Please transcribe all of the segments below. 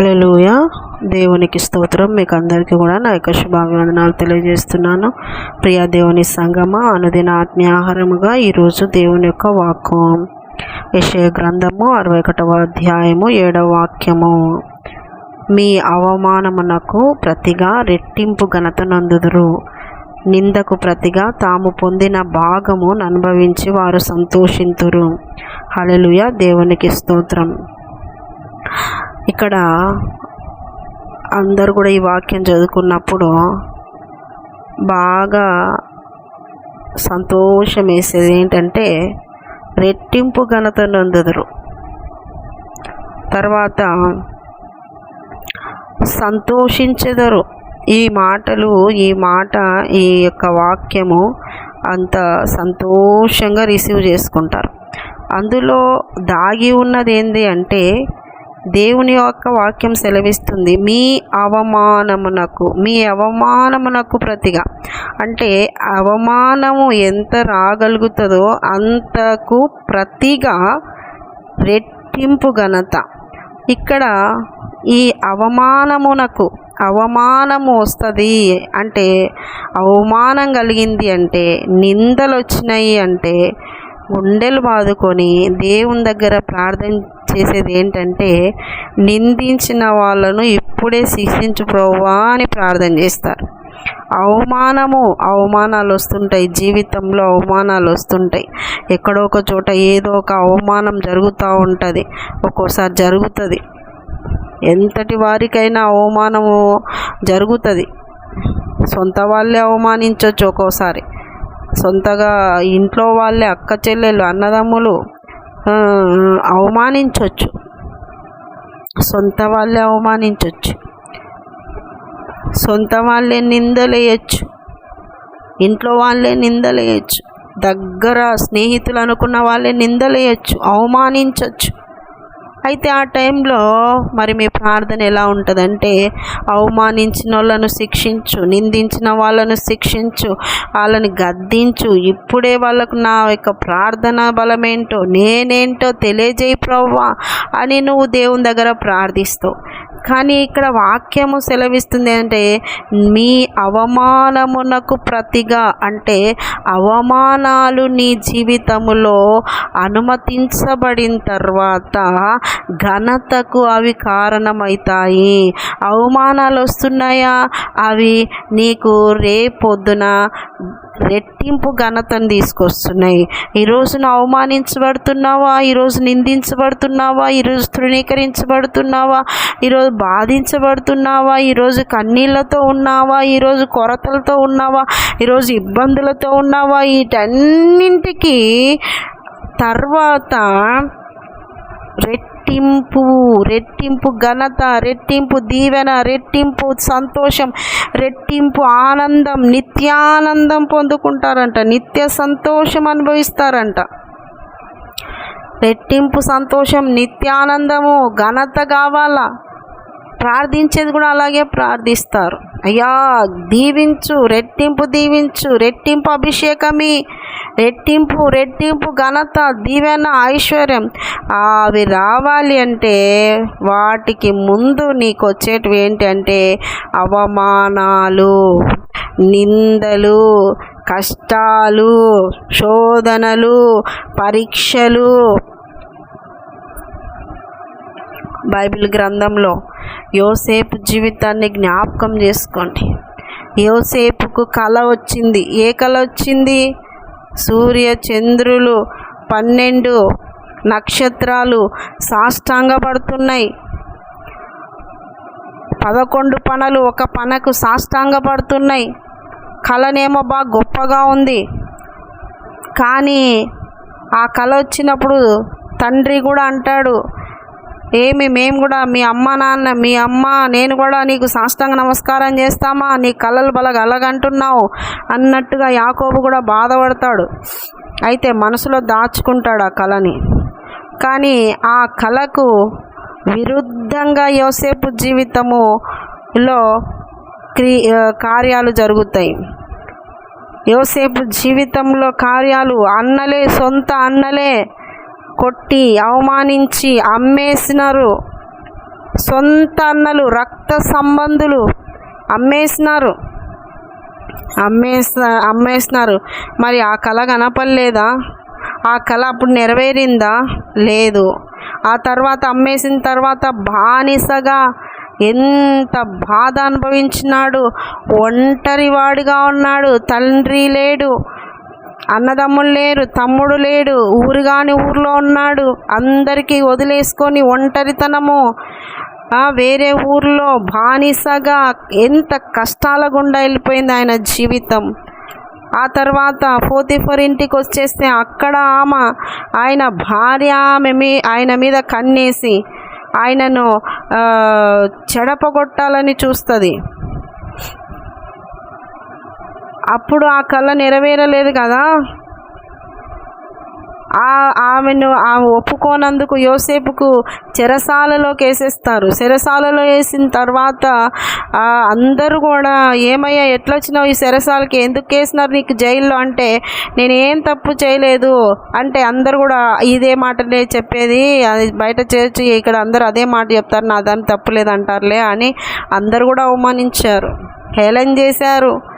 హలోయ దేవునికి స్తోత్రం. మీకు అందరికీ కూడా నా యొక్క శుభాభివందనాలు తెలియజేస్తున్నాను. ప్రియా దేవుని సంగమ అనుదిన ఆత్మీయాహారముగా ఈరోజు దేవుని యొక్క వాక్కు. విషయ గ్రంథము అరవై ఒకటవ అధ్యాయము ఏడవ వాక్యము. మీ అవమానమునకు ప్రతిగా రెట్టింపు ఘనత నందుదురు. నిందకు ప్రతిగా తాము పొందిన భాగమును అనుభవించి వారు సంతోషింతురు. హలలుయ దేవునికి స్తోత్రం. ఇక్కడ అందరు కూడా ఈ వాక్యం చదువుకున్నప్పుడు బాగా సంతోషం వేసేది ఏంటంటే రెట్టింపు ఘనత నొందుదురు. తర్వాత సంతోషించెదరు. ఈ మాటలు ఈ మాట ఈ యొక్క వాక్యము అంత సంతోషంగా రిసీవ్ చేసుకుంటారు. అందులో దాగి ఉన్నది ఏంటి అంటే దేవుని యొక్క వాక్యం సెలవిస్తుంది. మీ అవమానమునకు మీ అవమానమునకు ప్రతిగా. అంటే అవమానము ఎంత రాగలుగుతుందో అంతకు ప్రతిగా రెట్టింపు ఘనత. ఇక్కడ ఈ అవమానమునకు అవమానము వస్తుంది అంటే అవమానం కలిగింది అంటే నిందలు వచ్చినాయి అంటే గుండెలు బాదుకొని దేవుని దగ్గర ప్రార్థన చేసేది ఏంటంటే నిందించిన వాళ్ళను ఇప్పుడే శిక్షించు అని ప్రార్థన చేస్తారు. అవమానము అవమానాలు వస్తుంటాయి. జీవితంలో అవమానాలు వస్తుంటాయి. ఎక్కడో ఒక చోట ఏదో ఒక అవమానం జరుగుతూ ఉంటుంది. ఒక్కోసారి జరుగుతుంది. ఎంతటి వారికైనా అవమానము జరుగుతుంది. సొంత వాళ్ళే అవమానించవచ్చు ఒక్కోసారి. సొంతగా ఇంట్లో వాళ్ళే అక్క చెల్లెలు అన్నదమ్ములు అవమానించవచ్చు సొంత వాళ్ళే అవమానించవచ్చు సొంత వాళ్ళే నిందలేయచ్చు. ఇంట్లో వాళ్ళే నిందలేయచ్చు. దగ్గర స్నేహితులు అనుకున్న వాళ్ళే నిందలేయచ్చు. అవమానించవచ్చు అయితే ఆ టైంలో మరి మీ ప్రార్థన ఎలా ఉంటుందంటే అవమానించిన వాళ్ళను శిక్షించు నిందించిన వాళ్ళను శిక్షించు వాళ్ళని గద్దించు. ఇప్పుడే వాళ్ళకు నా యొక్క ప్రార్థన బలమేంటో నేనేంటో తెలియజేయి ప్రవ్వా అని నువ్వు దేవుని దగ్గర ప్రార్థిస్తావు కానీ ఇక్కడ వాక్యము సెలవిస్తుంది అంటే మీ అవమానమునకు ప్రతిగా అంటే అవమానాలు నీ జీవితములో అనుమతించబడిన తర్వాత ఘనతకు అవి కారణమవుతాయి. అవమానాలు వస్తున్నాయా? అవి నీకు రేపొద్దున రెట్టింపు ఘనతను తీసుకొస్తున్నాయి. ఈరోజు నువ్వు అవమానించబడుతున్నావా? ఈరోజు నిందించబడుతున్నావా? ఈరోజు తృణీకరించబడుతున్నావా? ఈరోజు బాధించబడుతున్నావా? ఈరోజు కన్నీళ్ళతో ఉన్నావా? ఈరోజు కొరతలతో ఉన్నావా? ఈరోజు ఇబ్బందులతో ఉన్నావా? వీటన్నింటికి తర్వాత రెట్టింపు రెట్టింపు ఘనత రెట్టింపు దీవెన రెట్టింపు సంతోషం రెట్టింపు ఆనందం నిత్యానందం పొందుకుంటారంట నిత్య సంతోషం అనుభవిస్తారంట. రెట్టింపు సంతోషం నిత్యానందము ఘనత కావాలా? ప్రార్థించేది కూడా అలాగే ప్రార్థిస్తారు. అయ్యా దీవించు రెట్టింపు దీవించు రెట్టింపు అభిషేకమి రెట్టింపు రెట్టింపు ఘనత దీవెన ఐశ్వర్యం అవి రావాలి అంటే వాటికి ముందు నీకు వచ్చేటివి ఏంటి అంటే అవమానాలు నిందలు కష్టాలు శోధనలు పరీక్షలు. బైబిల్ గ్రంథంలో యోసేపు జీవితాన్ని జ్ఞాపకం చేసుకోండి. యోసేపుకు కళ వచ్చింది. ఏ కళ వచ్చింది? సూర్య చంద్రులు పన్నెండు నక్షత్రాలు సాష్టాంగపడుతున్నాయి. పదకొండు పనలు ఒక పనకు సాష్టాంగపడుతున్నాయి. కళనేమో బాగా గొప్పగా ఉంది. కానీ ఆ కళ వచ్చినప్పుడు తండ్రి కూడా అంటాడు ఏమి మేము కూడా మీ అమ్మ నాన్న మీ అమ్మ నేను కూడా నీకు సాష్టాంగ నమస్కారం చేస్తామా? నీ కళలు బలగా అలగంటున్నావు అన్నట్టుగా యాకోబు కూడా బాధపడతాడు. అయితే మనసులో దాచుకుంటాడు ఆ కళని కానీ ఆ కళకు విరుద్ధంగా యోసేపు జీవితములో క్రీ కార్యాలు జరుగుతాయి. యోసేపు జీవితంలో కార్యాలు అన్నలే సొంత అన్నలే. కొట్టి అవమానించి అమ్మేసినారు. సొంత అన్నలు రక్త సంబంధులు అమ్మేసినారు. అమ్మేసిన అమ్మేస్తున్నారు మరి ఆ కళ కనపడలేదా? ఆ కళ అప్పుడు నెరవేరిందా? లేదు. ఆ తర్వాత అమ్మేసిన తర్వాత బానిసగా ఎంత బాధ అనుభవించినాడు. ఒంటరివాడిగా ఉన్నాడు. తండ్రి లేడు. అన్నదమ్ములు లేరు తమ్ముడు లేడు ఊరు కాని ఊర్లో ఉన్నాడు. అందరికీ వదిలేసుకొని ఒంటరితనము. ఆ, వేరే ఊర్లో బానిసగా ఎంత కష్టాల గుండా వెళ్ళిపోయింది ఆయన జీవితం. ఆ తర్వాత పోతిఫర్ ఇంటికి వచ్చేస్తే అక్కడ ఆమె ఆయన భార్య ఆమె మీ ఆయన మీద కన్నేసి ఆయనను చెడపగొట్టాలని చూస్తుంది. అప్పుడు ఆ కళ నెరవేరలేదు కదా? ఆ ఆమెను ఆమె ఒప్పుకోనందుకు యోసేపుకు చెరసాలలోకి వేసేస్తారు చెరసాలలో వేసిన తర్వాత అందరూ కూడా ఏమయ్యా ఎట్లా వచ్చినావు ఈ చెరసాలకి? ఎందుకు వేసినారు నీకు జైల్లో? అంటే నేను ఏం తప్పు చేయలేదు అంటే అందరు కూడా ఇదే మాటనే చెప్పేది. అది బయట చేర్చి ఇక్కడ అందరు అదే మాట చెప్తారు. నా దాని తప్పు లేదంటారులే అని అందరు కూడా అవమానించారు. హేళన చేశారు.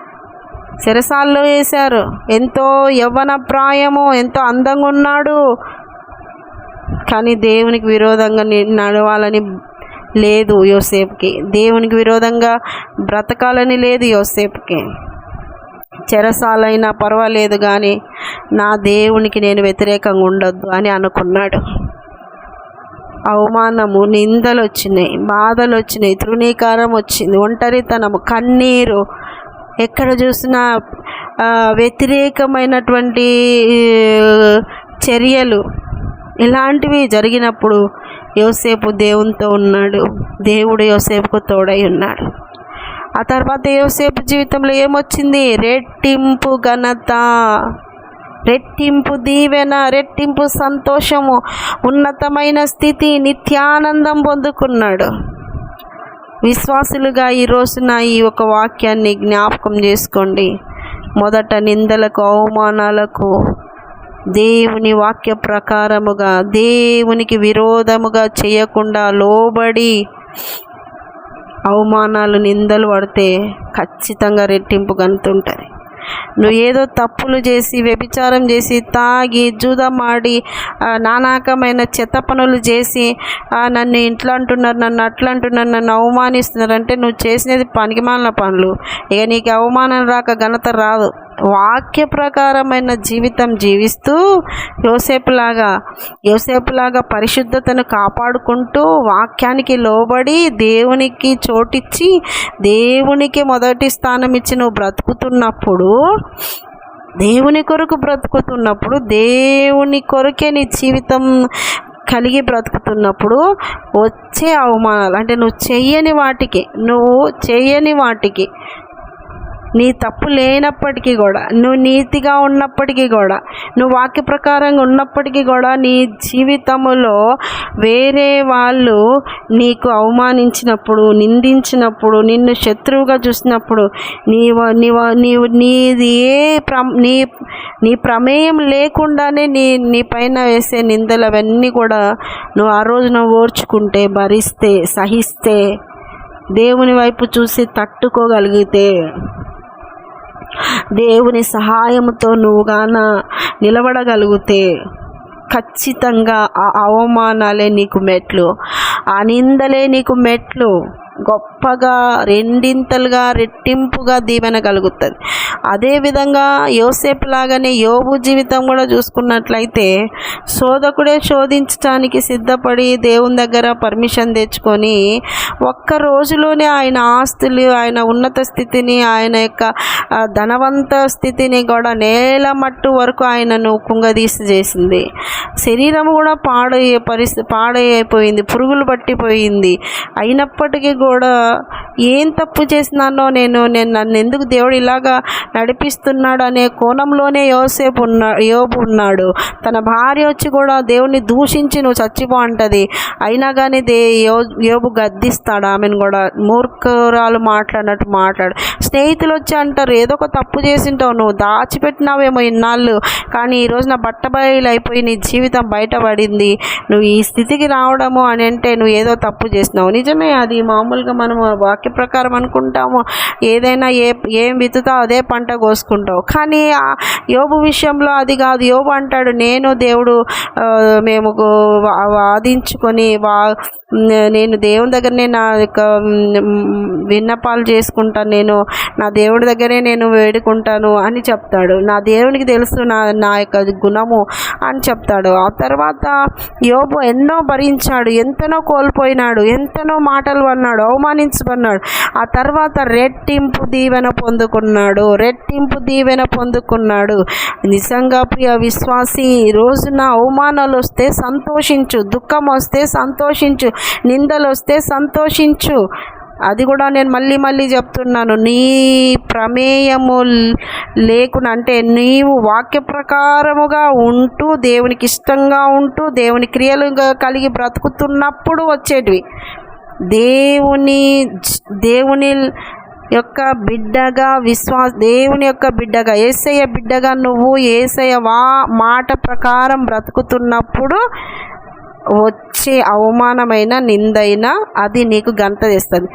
చెరసాల్లో వేశారు. ఎంతో యవ్వన ప్రాయము ఎంతో అందంగా ఉన్నాడు కానీ దేవునికి విరోధంగా నడవాలని లేదు యోసేపుకి. దేవునికి విరోధంగా బ్రతకాలని లేదు యోసేపుకి. చెరసాలైనా పర్వాలేదు కానీ నా దేవునికి నేను వ్యతిరేకంగా ఉండొద్దు అని అనుకున్నాడు. అవమానము నిందలు వచ్చినాయి బాధలు వచ్చినాయి తృణీకారం వచ్చింది ఒంటరితనము కన్నీరు ఎక్కడ చూసినా వ్యతిరేకమైనటువంటి చర్యలు ఇలాంటివి జరిగినప్పుడు యోసేపు దేవునితో ఉన్నాడు. దేవుడు యోసేపుకు తోడై ఉన్నాడు. ఆ తర్వాత యోసేపు జీవితంలో ఏమొచ్చింది? రెట్టింపు ఘనత రెట్టింపు దీవెన రెట్టింపు సంతోషము ఉన్నతమైన స్థితి నిత్యానందం పొందుకున్నాడు. విశ్వాసులుగా ఈ రోజున ఈ ఒక వాక్యాన్ని జ్ఞాపకం చేసుకోండి. మొదట నిందలకు అవమానాలకు దేవుని వాక్య ప్రకారముగా దేవునికి విరోధముగా చేయకుండా లోబడి అవమానాలు నిందలు పడితే ఖచ్చితంగా రెట్టింపు గంతుంటుంది నువ్వు ఏదో తప్పులు చేసి వ్యభిచారం చేసి తాగి జూదమాడి నానాకమైన చెత్త పనులు చేసి నన్ను ఇంట్లో అంటున్నారు నన్ను అట్లా అంటున్నారు నన్ను అవమానిస్తున్నారు అంటే నువ్వు చేసినది పనికిమాలిన పనులు. ఇక నీకు అవమానం రాక ఘనత రాదు. వాక్య ప్రకారమైన జీవితం జీవిస్తూ యోసేపులాగా యోసేపులాగా పరిశుద్ధతను కాపాడుకుంటూ వాక్యానికి లోబడి దేవునికి చోటిచ్చి దేవునికి మొదటి స్థానం ఇచ్చి నువ్వు బ్రతుకుతున్నప్పుడు దేవుని కొరకు బ్రతుకుతున్నప్పుడు దేవుని కొరకే నీ జీవితం కలిగి బ్రతుకుతున్నప్పుడు వచ్చే అవమానాలు అంటే నువ్వు చెయ్యని వాటికి నువ్వు చెయ్యని వాటికి నీ తప్పు లేనప్పటికీ కూడా నువ్వు నీతిగా ఉన్నప్పటికీ కూడా నువ్వు వాక్య ప్రకారంగా ఉన్నప్పటికీ కూడా నీ జీవితంలో వేరే వాళ్ళు నీకు అవమానించినప్పుడు నిందించినప్పుడు నిన్ను శత్రువుగా చూసినప్పుడు నీ నీవు నీవు నీది ఏ ప్ర నీ నీ ప్రమేయం లేకుండానే నీ నీ పైన వేసే నిందలు అవన్నీ కూడా నువ్వు ఆ రోజున ఓర్చుకుంటే భరిస్తే సహిస్తే దేవుని వైపు చూసి తట్టుకోగలిగితే దేవుని సహాయంతో నువ్వుగాన నిలబడగలిగితే ఖచ్చితంగా ఆ అవమానాలే నీకు మెట్లు ఆ నిందలే నీకు మెట్లు. గొప్పగా రెండింతలుగా రెట్టింపుగా దీవెన కలుగుతుంది. అదేవిధంగా యోసేపు లాగానే యోబు జీవితం కూడా చూసుకున్నట్లయితే శోధకుడే శోధించడానికి సిద్ధపడి దేవుని దగ్గర పర్మిషన్ తెచ్చుకొని ఒక్క రోజులోనే ఆయన ఆస్తులు ఆయన ఉన్నత స్థితిని ఆయన యొక్క ధనవంత స్థితిని కూడా నేల మట్టు వరకు ఆయనను కుంగదీసి చేసింది. శరీరం కూడా పాడయ్యే పరిస్థితి పాడైపోయింది పురుగులు పట్టిపోయింది. అయినప్పటికీ కూడా ఏం తప్పు చేసినానో నేను నేను నన్ను ఎందుకు దేవుడు ఇలాగా నడిపిస్తున్నాడు అనే కోణంలోనే యోసేపు ఉన్నా యోబు ఉన్నాడు. తన భార్య వచ్చి కూడా దేవుణ్ణి దూషించి నువ్వు చచ్చిపో అంటది. అయినా కానీ దే యో యోబు గద్దిస్తాడు. ఆమెను కూడా మూర్ఖురాలు మాట్లాడినట్టు మాట్లాడు. స్నేహితులు వచ్చి అంటారు ఏదో ఒక తప్పు చేసింటావు నువ్వు దాచిపెట్టినావేమో ఇన్నాళ్ళు. కానీ ఈరోజు నా బట్టబయలు అయిపోయి నీ జీవితం బయటపడింది. నువ్వు ఈ స్థితికి రావడము అని అంటే నువ్వు ఏదో తప్పు చేసినావు. నిజమే అది మామూలుగా మనము వాక్య ప్రకారం అనుకుంటాము. ఏదైనా ఏ ఏం విత్తుతా అదే పంట కోసుకుంటావు. కానీ ఆ యోబు విషయంలో అది కాదు. యోబు అంటాడు నేను దేవుడు మేము వాదించుకొని వా నేను దేవుని దగ్గరనే నా యొక్క విన్నపాలు చేసుకుంటాను నేను నా దేవుడి దగ్గరే నేను వేడుకుంటాను అని చెప్తాడు. నా దేవునికి తెలుసు నా నా యొక్క గుణము అని చెప్తాడు. ఆ తర్వాత యోబు ఎన్నో భరించాడు ఎంతనో కోల్పోయినాడు ఎంతనో మాటలు అన్నాడు. అవమానించబన్నాడు ఆ తర్వాత రెట్టింపు దీవెన పొందుకున్నాడు. రెట్టింపు దీవెన పొందుకున్నాడు. నిజంగా ప్రియ విశ్వాసి ఈ రోజున అవమానాలు వస్తే సంతోషించు దుఃఖం వస్తే సంతోషించు నిందలు వస్తే సంతోషించు. అది కూడా నేను మళ్ళీ మళ్ళీ చెప్తున్నాను. నీ ప్రమేయము లేకుండా అంటే నీవు వాక్య ప్రకారముగా ఉంటూ దేవునికి ఇష్టంగా ఉంటూ దేవుని క్రియలుగా కలిగి బ్రతుకుతున్నప్పుడు వచ్చేటివి. దేవుని దేవుని యొక్క బిడ్డగా విశ్వాస దేవుని యొక్క బిడ్డగా ఏసయ్య బిడ్డగా నువ్వు ఏసయ్య వా మాట ప్రకారం బ్రతుకుతున్నప్పుడు వచ్చే అవమానమైన నిందైన అది నీకు గంట తెస్తుంది.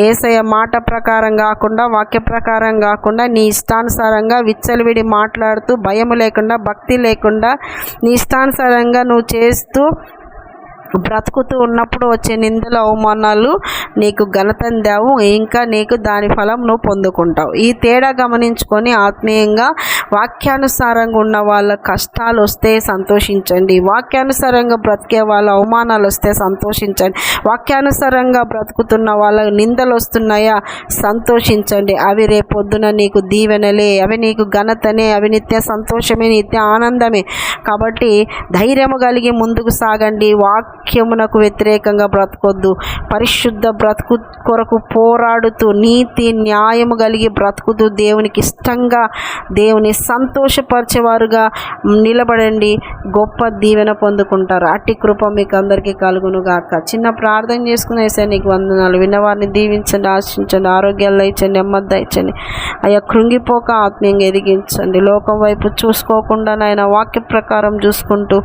ఏసయ మాట ప్రకారం కాకుండా వాక్య ప్రకారం కాకుండా నీ ఇష్టానుసారంగా విచ్చలవిడి మాట్లాడుతూ భయం లేకుండా భక్తి లేకుండా నీ ఇష్టానుసారంగా నువ్వు చేస్తూ బ్రతుకుతూ ఉన్నప్పుడు వచ్చే నిందల అవమానాలు నీకు ఘనతందావు దేవు ఇంకా నీకు దాని ఫలం నువ్వు పొందుకుంటావు. ఈ తేడా గమనించుకొని ఆత్మీయంగా వాక్యానుసారంగా ఉన్న వాళ్ళ కష్టాలు వస్తే సంతోషించండి. వాక్యానుసారంగా బ్రతికే వాళ్ళ అవమానాలు వస్తే సంతోషించండి. వాక్యానుసారంగా బ్రతుకుతున్న వాళ్ళ నిందలు వస్తున్నాయా? సంతోషించండి. అవి రేపొద్దున నీకు దీవెనలే. అవి నీకు ఘనతనే. అవి నిత్య సంతోషమే నిత్య ఆనందమే. కాబట్టి ధైర్యము కలిగి ముందుకు సాగండి. వాక్ వాక్యమునకు వ్యతిరేకంగా బ్రతకొద్దు. పరిశుద్ధ బ్రతుకు కొరకు పోరాడుతూ నీతి న్యాయము కలిగి బ్రతుకుతూ దేవునికి ఇష్టంగా దేవుని సంతోషపరిచేవారుగా నిలబడండి. గొప్ప దీవెన పొందుకుంటారు. అట్టి కృప మీకు అందరికీ కలుగును గాక చిన్న ప్రార్థన చేసుకునే సార్ నీకు వందనాలు. విన్నవారిని దీవించండి ఆశించండి ఆరోగ్యాలు ఇచ్చండి నెమ్మది ఇచ్చండి అయ్యా కృంగిపోక ఆత్మీయంగా ఎదిగించండి. లోకం వైపు చూసుకోకుండా నాయన వాక్య ప్రకారం చూసుకుంటూ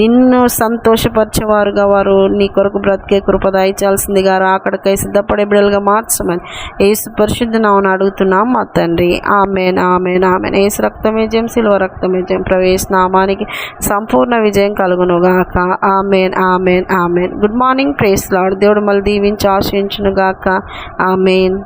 నిన్ను సంతోషపరిచేవారుగా వారు నీ కొరకు బ్రతికే కృప దయచాల్సిందిగా అక్కడికై సిద్ధపడే బిడ్డలుగా మార్చమని ఏసు పరిశుద్ధి నామని అడుగుతున్నాం మా తండ్రి. Amen amen amen. ఏసు రక్తమే జయం శిల్వ రక్తమే జయం. ప్రవేశ నామానికి సంపూర్ణ విజయం కలుగునుగాక. Amen amen amen. Good morning praise lord. దేవుడు మళ్ళీ దీవించి ఆశించునుగాక ఆమెన్.